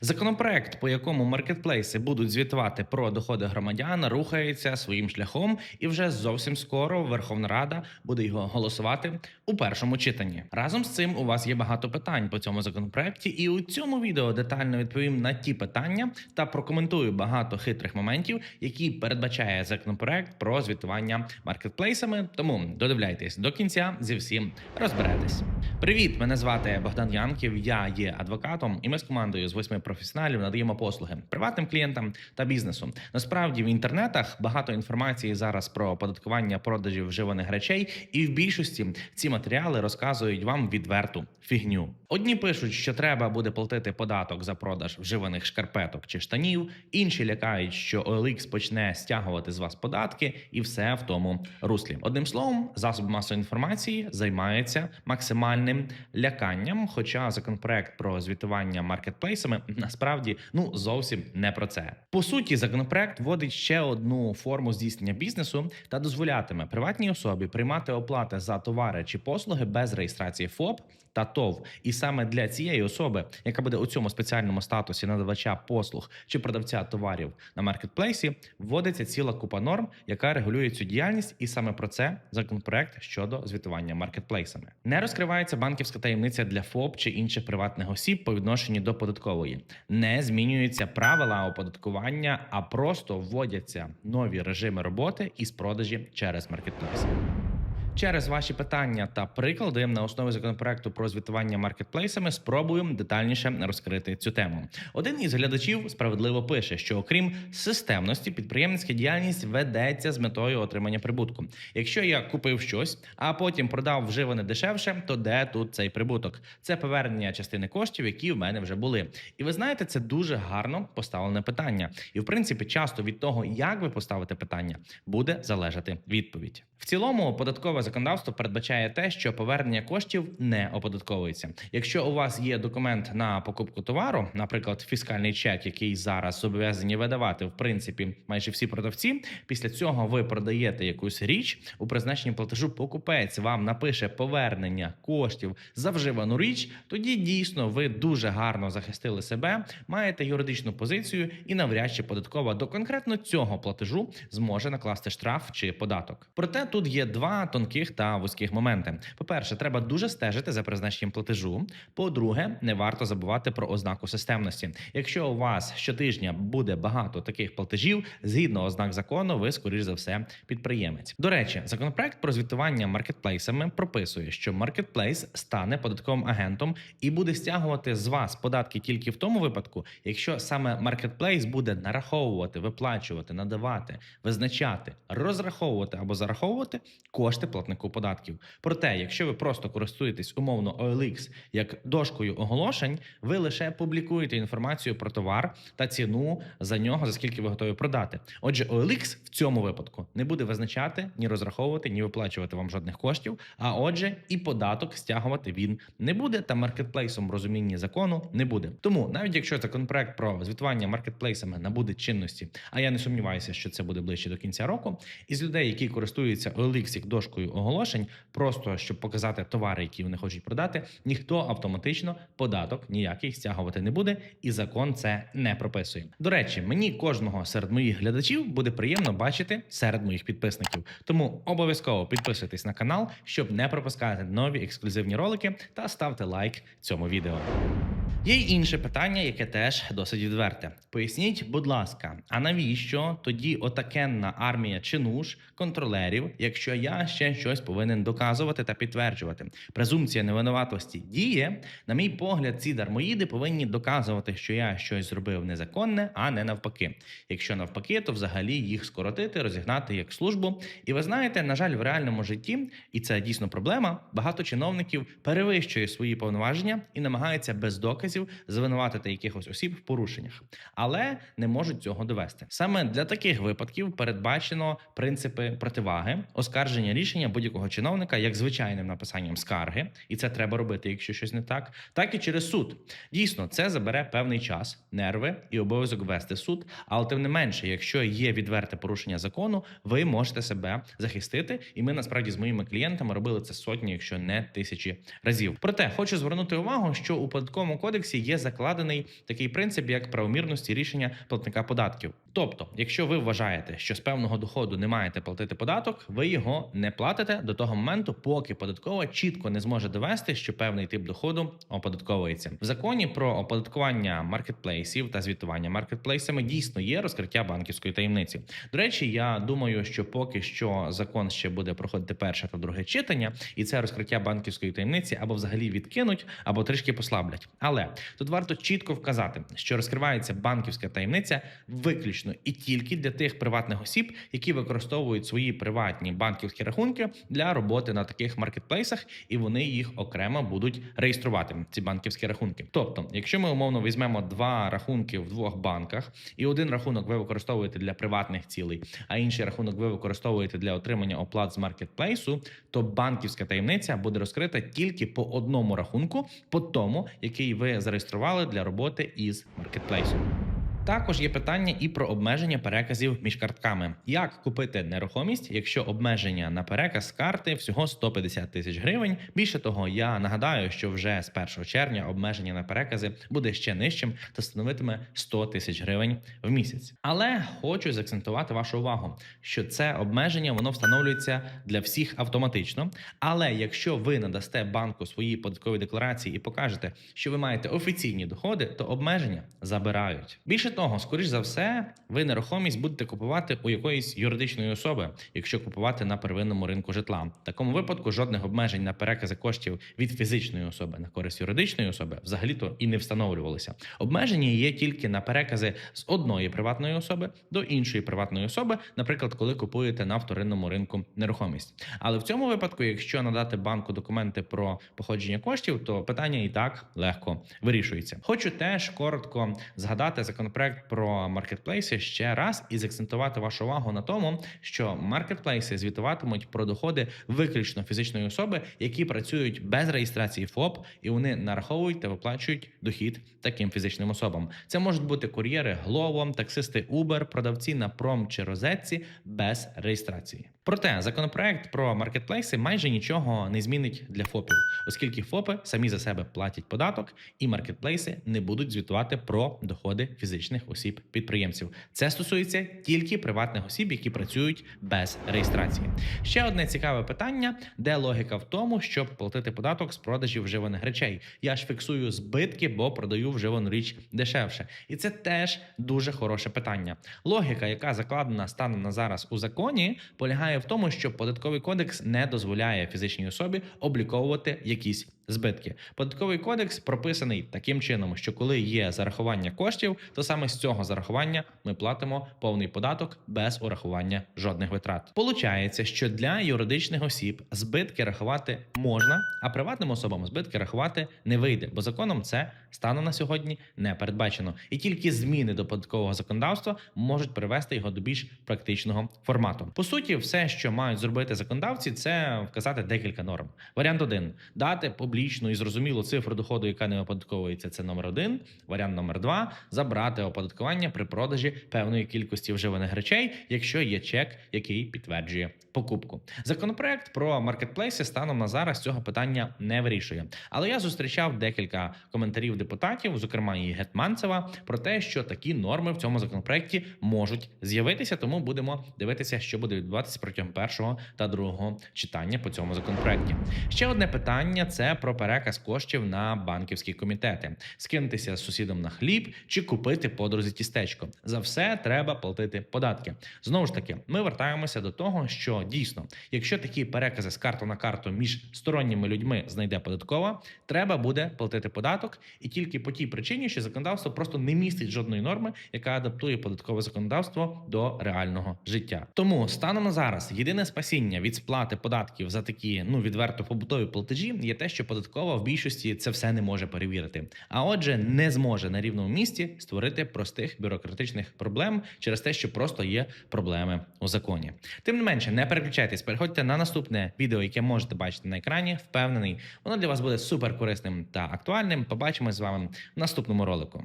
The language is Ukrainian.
Законопроект, по якому маркетплейси будуть звітувати про доходи громадян, рухається своїм шляхом, і вже зовсім скоро Верховна Рада буде його голосувати у першому читанні. Разом з цим у вас є багато питань по цьому законопроекті, і у цьому відео детально відповім на ті питання та прокоментую багато хитрих моментів, які передбачає законопроект про звітування маркетплейсами. Тому додивляйтесь до кінця зі всім розберетесь. Привіт, мене звати Богдан Янків. Я є адвокатом, і ми з командою з восьми професіоналів надаємо послуги приватним клієнтам та бізнесу. Насправді в інтернетах багато інформації зараз про оподаткування продажів вживаних речей, і в більшості ці матеріали розказують вам відверту фігню. Одні пишуть, що треба буде платити податок за продаж вживаних шкарпеток чи штанів. Інші лякають, що OLX почне стягувати з вас податки, і все в тому руслі. Одним словом, засоб масової інформації займається максимальним ляканням. Хоча законопроект про звітування маркетплейсами насправді ну зовсім не про це. По суті, законопроект вводить ще одну форму здійснення бізнесу та дозволятиме приватній особі приймати оплати за товари чи послуги без реєстрації ФОП та ТОВ. І саме для цієї особи, яка буде у цьому спеціальному статусі надавача послуг чи продавця товарів на маркетплейсі, вводиться ціла купа норм, яка регулює цю діяльність, і саме про це законопроект щодо звітування маркетплейсами. Не розкривається банківська таємниця для ФОП чи інших приватних осіб по відношенню до податкової. Не змінюються правила оподаткування, а просто вводяться нові режими роботи із продажі через маркетплейси. Через ваші питання та приклади на основі законопроекту про звітування маркетплейсами спробуємо детальніше розкрити цю тему. Один із глядачів справедливо пише, що окрім системності, підприємницька діяльність ведеться з метою отримання прибутку. Якщо я купив щось, а потім продав вживане дешевше, то де тут цей прибуток? Це повернення частини коштів, які в мене вже були. І ви знаєте, це дуже гарно поставлене питання. І в принципі, часто від того, як ви поставите питання, буде залежати відповідь. В цілому, податкове законодавство передбачає те, що повернення коштів не оподатковується. Якщо у вас є документ на покупку товару, наприклад, фіскальний чек, який зараз зобов'язані видавати, в принципі, майже всі продавці. Після цього ви продаєте якусь річ у призначенні платежу. Покупець вам напише повернення коштів за вживану річ. Тоді дійсно ви дуже гарно захистили себе, маєте юридичну позицію, і навряд чи податкова до конкретно цього платежу зможе накласти штраф чи податок. Проте тут є два тонких та вузьких моменти. По-перше, треба дуже стежити за призначенням платежу. По-друге, не варто забувати про ознаку системності. Якщо у вас щотижня буде багато таких платежів, згідно ознак закону, ви скоріш за все підприємець. До речі, законопроект про звітування маркетплейсами прописує, що маркетплейс стане податковим агентом і буде стягувати з вас податки тільки в тому випадку, якщо саме маркетплейс буде нараховувати, виплачувати, надавати, визначати, розраховувати або зараховувати кошти платнику податків. Проте, якщо ви просто користуєтесь умовно OLX як дошкою оголошень, ви лише публікуєте інформацію про товар та ціну за нього, за скільки ви готові продати. Отже, OLX в цьому випадку не буде визначати ні розраховувати, ні виплачувати вам жодних коштів. А отже, і податок стягувати він не буде, та маркетплейсом в розумінні закону не буде. Тому навіть якщо законопроект про звітування маркетплейсами набуде чинності, а я не сумніваюся, що це буде ближче до кінця року, із людей, які користуються OLX як дошкою оголошень, просто щоб показати товари, які вони хочуть продати, ніхто автоматично податок ніякий стягувати не буде, і закон це не прописує. До речі, мені кожного серед моїх глядачів буде приємно бачити серед моїх підписників. Тому обов'язково підписуйтесь на канал, щоб не пропускати нові ексклюзивні ролики, та ставте лайк цьому відео. Є й інше питання, яке теж досить відверте. Поясніть, будь ласка, а навіщо тоді отакенна армія чинуш, контролерів, якщо я ще щось повинен доказувати та підтверджувати? Презумпція невинуватості діє. На мій погляд, ці дармоїди повинні доказувати, що я щось зробив незаконне, а не навпаки. Якщо навпаки, то взагалі їх скоротити, розігнати як службу. І ви знаєте, на жаль, в реальному житті, і це дійсно проблема. Багато чиновників перевищує свої повноваження і намагається без доказів звинуватити якихось осіб в порушеннях, але не можуть цього довести. Саме для таких випадків передбачено принципи противаги, оскарження рішення будь-якого чиновника як звичайним написанням скарги, і це треба робити, якщо щось не так, так і через суд. Дійсно, це забере певний час, нерви і обов'язок вести суд. Але тим не менше, якщо є відверте порушення закону, ви можете себе захистити. І ми насправді з моїми клієнтами робили це сотні, якщо не тисячі разів. Проте хочу звернути увагу, що у податковому кодексі є закладений такий принцип, як правомірності рішення платника податків. Тобто, якщо ви вважаєте, що з певного доходу не маєте платити податок, ви його не платите до того моменту, поки податкова чітко не зможе довести, що певний тип доходу оподатковується. В законі про оподаткування маркетплейсів та звітування маркетплейсами дійсно є розкриття банківської таємниці. До речі, я думаю, що поки що закон ще буде проходити перше та друге читання, і це розкриття банківської таємниці або взагалі відкинуть, або трішки послаблять. Але тут варто чітко вказати, що розкривається банківська таємниця виключно і тільки для тих приватних осіб, які використовують свої приватні банківські рахунки для роботи на таких маркетплейсах, і вони їх окремо будуть реєструвати. Ці банківські рахунки. Тобто, якщо ми умовно візьмемо два рахунки в двох банках, і один рахунок ви використовуєте для приватних цілей, а інший рахунок ви використовуєте для отримання оплат з маркетплейсу, то банківська таємниця буде розкрита тільки по одному рахунку, по тому, який ви зареєстрували для роботи із маркетплейсом. Також є питання і про обмеження переказів між картками. Як купити нерухомість, якщо обмеження на переказ карти всього 150 тисяч гривень? Більше того, я нагадаю, що вже з 1 червня обмеження на перекази буде ще нижчим та становитиме 100 тисяч гривень в місяць. Але хочу заакцентувати вашу увагу, що це обмеження воно встановлюється для всіх автоматично. Але якщо ви надасте банку свої податкові декларації і покажете, що ви маєте офіційні доходи, то обмеження забирають. Більше того, скоріш за все, ви нерухомість будете купувати у якоїсь юридичної особи, якщо купувати на первинному ринку житла. В такому випадку жодних обмежень на перекази коштів від фізичної особи на користь юридичної особи взагалі-то і не встановлювалися. Обмеження є тільки на перекази з одної приватної особи до іншої приватної особи, наприклад, коли купуєте на вторинному ринку нерухомість. Але в цьому випадку, якщо надати банку документи про походження коштів, то питання і так легко вирішується. Хочу теж коротко згадати законопроект про маркетплейси ще раз і заакцентувати вашу увагу на тому, що маркетплейси звітуватимуть про доходи виключно фізичної особи, які працюють без реєстрації ФОП, і вони нараховують та виплачують дохід таким фізичним особам. Це можуть бути кур'єри Glovo, таксисти Uber, продавці на пром чи розетці без реєстрації. Проте законопроект про маркетплейси майже нічого не змінить для ФОПів, оскільки ФОПи самі за себе платять податок, і маркетплейси не будуть звітувати про доходи фізичних осіб підприємців. Це стосується тільки приватних осіб, які працюють без реєстрації. Ще одне цікаве питання: де логіка в тому, щоб платити податок з продажів вживаних речей? Я ж фіксую збитки, бо продаю вживану річ дешевше, і це теж дуже хороше питання. Логіка, яка закладена станом на зараз у законі, полягає в тому, що податковий кодекс не дозволяє фізичній особі обліковувати якісь збитки. Податковий кодекс прописаний таким чином, що коли є зарахування коштів, то саме з цього зарахування ми платимо повний податок без урахування жодних витрат. Получається, що для юридичних осіб збитки рахувати можна, а приватним особам збитки рахувати не вийде, бо законом це станом на сьогодні не передбачено. І тільки зміни до податкового законодавства можуть привести його до більш практичного формату. По суті, все, що мають зробити законодавці, це вказати декілька норм. Варіант один дати публічну і зрозумілу цифру доходу, яка не оподатковується. Це номер один. Варіант номер два забрати оподаткування при продажі певної кількості вживаних речей, якщо є чек, який підтверджує покупку. Законопроект про маркетплейси станом на зараз цього питання не вирішує. Але я зустрічав декілька коментарів депутатів, зокрема і Гетманцева, про те, що такі норми в цьому законопроекті можуть з'явитися. Тому будемо дивитися, що буде відбуватися протягом першого та другого читання по цьому законопроекті. Ще одне питання: це про переказ коштів на банківські комітети, скинутися з сусідом на хліб чи купити подрузі тістечко. За все треба платити податки. Знову ж таки, ми вертаємося до того, що дійсно, якщо такі перекази з карти на карту між сторонніми людьми знайде податкова, треба буде платити податок, і тільки по тій причині, що законодавство просто не містить жодної норми, яка адаптує податкове законодавство до реального життя. Тому станом на зараз єдине спасіння від сплати податків за такі ну відверто побутові платежі є те, що податкова в більшості це все не може перевірити. А отже, не зможе на рівному місці створити простих бюрократичних проблем через те, що просто є проблеми у законі. Тим не менше, не переключайтесь, переходьте на наступне відео, яке можете бачити на екрані. Впевнений, воно для вас буде супер корисним та актуальним. Побачимось з вами в наступному ролику.